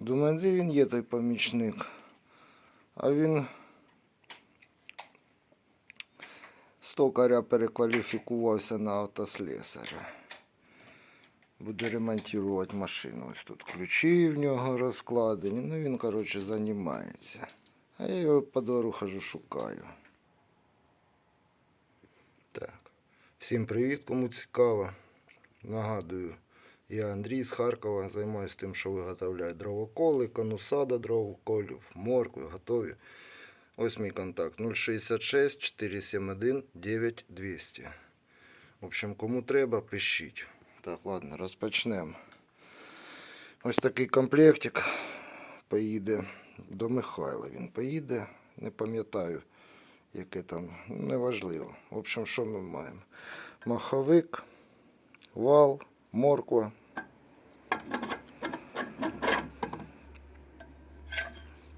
Думаю, де він є той помічник. А він з токаря перекваліфікувався на автослесаря. Буде ремонтувати машину. Ось тут ключі в нього розкладені. Ну він, коротше, займається. А я його по двору хожу шукаю. Так. Всім привіт, кому цікаво. Нагадую, я Андрій з Харкова, займаюся тим, що виготовляю дровоколи, конуса до дровоколів, моркви, готові. Ось мій контакт 066 471 9200. В общем, кому треба, пишіть. Так, ладно, розпочнемо. Ось такий комплектик поїде до Михайла. Він поїде, не пам'ятаю, яке там, неважливо. В общем, що ми маємо? Маховик, вал, морква.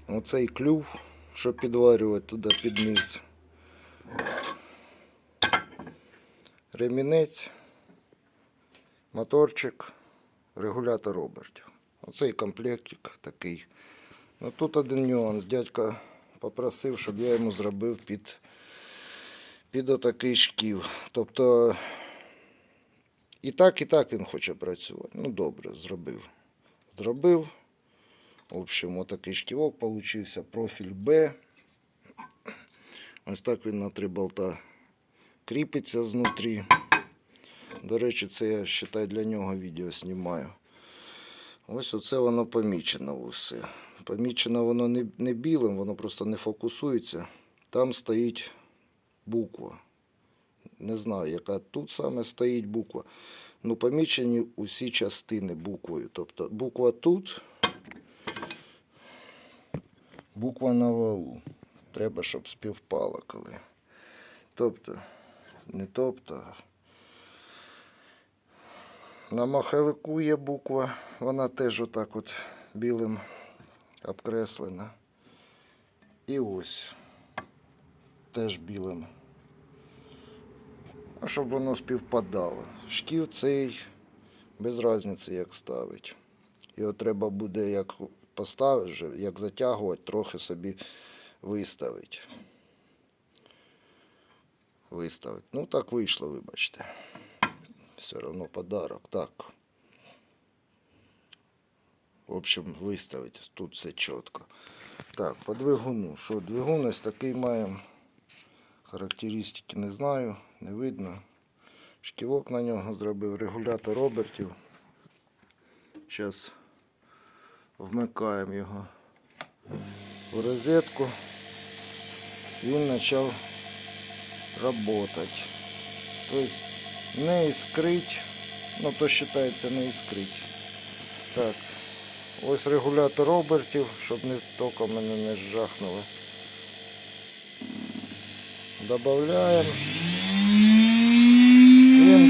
Оцей клюв, щоб підварювати туди під низ. Ремінець, моторчик, регулятор обертів. Оцей комплектик такий. Ну тут один нюанс. Дядька попросив, щоб я йому зробив під, під отакий шків. Тобто і так, і так він хоче працювати. Ну добре, зробив. Зробив. В общем, отакий шківок получився. Профіль Б. Ось так він на три болта кріпиться знутрі. До речі, це я вважаю, для нього відео знімаю. Ось оце воно помічено усе. Помічено воно не, не білим, воно просто не фокусується. Там стоїть буква. Не знаю, яка тут саме стоїть буква. Ну, помічені усі частини буквою. Тобто буква тут, буква на валу. Треба, щоб співпало коли. Тобто, не тобто. на маховику є буква, вона теж отак от білим обкреслена. І ось теж білим. Щоб воно співпадало. Шків цей без різниці як ставить. Його треба буде як поставити, вже, як затягувати, трохи собі виставити. Виставити. Ну так вийшло, вибачте. Все равно подарок. Так. В общем, виставить. Тут все чітко. Так, по двигуну. Що, двигун ось такий маємо. Характеристики не знаю, не видно. Шківок на нього зробив, регулятор обертів. Зараз вмикаємо його в розетку. Він почав працювати. Тобто не іскрить, ну то вважається не іскрить. Так, ось регулятор обертів, щоб не током мене не жахнуло. Добавляємо.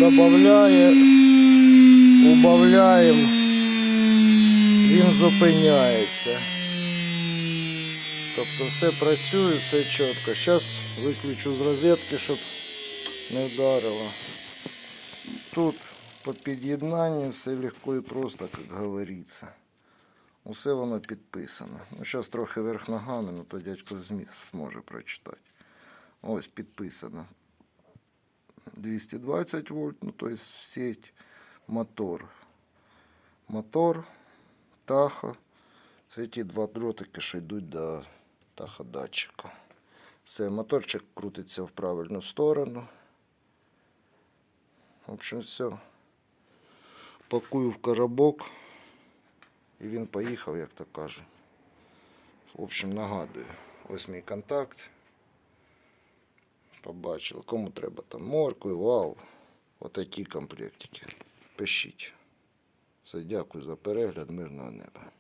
Додає, убавляємо, він зупиняється. Тобто все працює, все чітко. Зараз виключу з розетки, щоб не вдарило. Тут по під'єднанню все легко і просто, як говориться. Усе воно підписано. Ну, зараз трохи верх ногами, ну то дядько змі- зможе прочитати. Ось підписано. 220 вольт, ну то есть сеть, мотор. Мотор, тахо. Це ті два дротики, що йдуть до таходатчика. Все, моторчик крутиться в правильну сторону. В общем, все. Пакую в коробок. І він поїхав, як то кажуть. В общем, нагадую. Ось мій контакт. Побачили. Кому треба там моркви, вал. Отакі комплектики. Пишіть. Все, дякую за перегляд, мирного неба.